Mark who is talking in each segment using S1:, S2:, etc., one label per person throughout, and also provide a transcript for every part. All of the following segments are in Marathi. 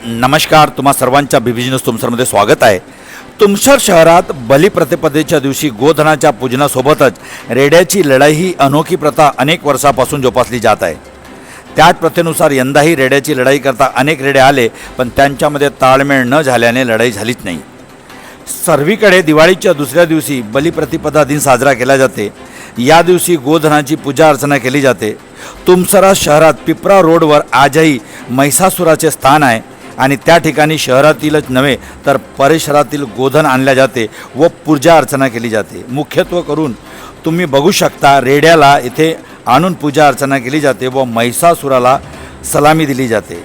S1: नमस्कार तुम्हा सर्वांच्या बिबिजनस तुमसरमध्ये स्वागत आहे. तुमसर शहरात बलिप्रतिपदेच्या दिवशी गोधनाच्या पूजनासोबतच रेड्याची लढाई ही अनोखी प्रथा अनेक वर्षापासून जोपासली जात आहे. त्याच प्रथेनुसार यंदाही रेड्याची लढाई करता अनेक रेडे आले पण त्यांच्यामध्ये ताळमेळ न झाल्याने लढाई झालीच नाही. सर्वीकडे दिवाळीच्या दुसऱ्या दिवशी बलिप्रतिपदा दिन साजरा केला जाते. या दिवशी गोधनाची पूजा अर्चना केली जाते. तुमसरा शहरात पिपरा रोडवर आजही महिषासुराचे स्थान आहे. आणि त्या ठिकाणी शहरातीलच नव्हे तर परिसरातील गोधन आणल्या जाते व पूजा अर्चना केली जाते. मुख्यत्व करून तुम्ही बघू शकता रेड्याला इथे आणून पूजा अर्चना केली जाते व महिषासुराला सलामी दिली जाते.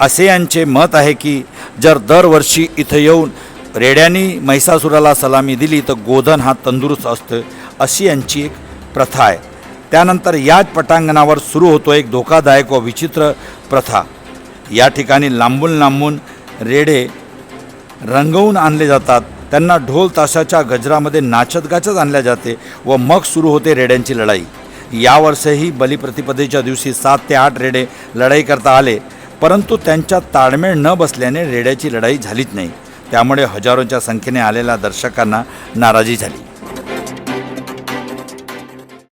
S1: असे यांचे मत आहे की जर दरवर्षी इथं येऊन रेड्यानी महिषासुराला सलामी दिली तर गोधन हा तंदुरुस्त असतो अशी यांची एक प्रथा आहे. त्यानंतर याच पटांगणावर सुरू होतो एक धोकादायक व विचित्र प्रथा. या ठिकाणी लांबून लांबून रेडे रंगवून आणले जातात. त्यांना ढोल ताशाच्या गजरामध्ये नाचत गाचत आणल्या जाते व मग सुरू होते रेड्यांची लढाई. यावर्षीही बलिप्रतिपदेच्या दिवशी सात ते आठ रेडे लढाई करता आले परंतु त्यांच्यात ताळमेळ न बसल्याने रेड्याची लढाई झालीच नाही. त्यामुळे हजारोंच्या संख्येने आलेल्या दर्शकांना नाराजी झाली.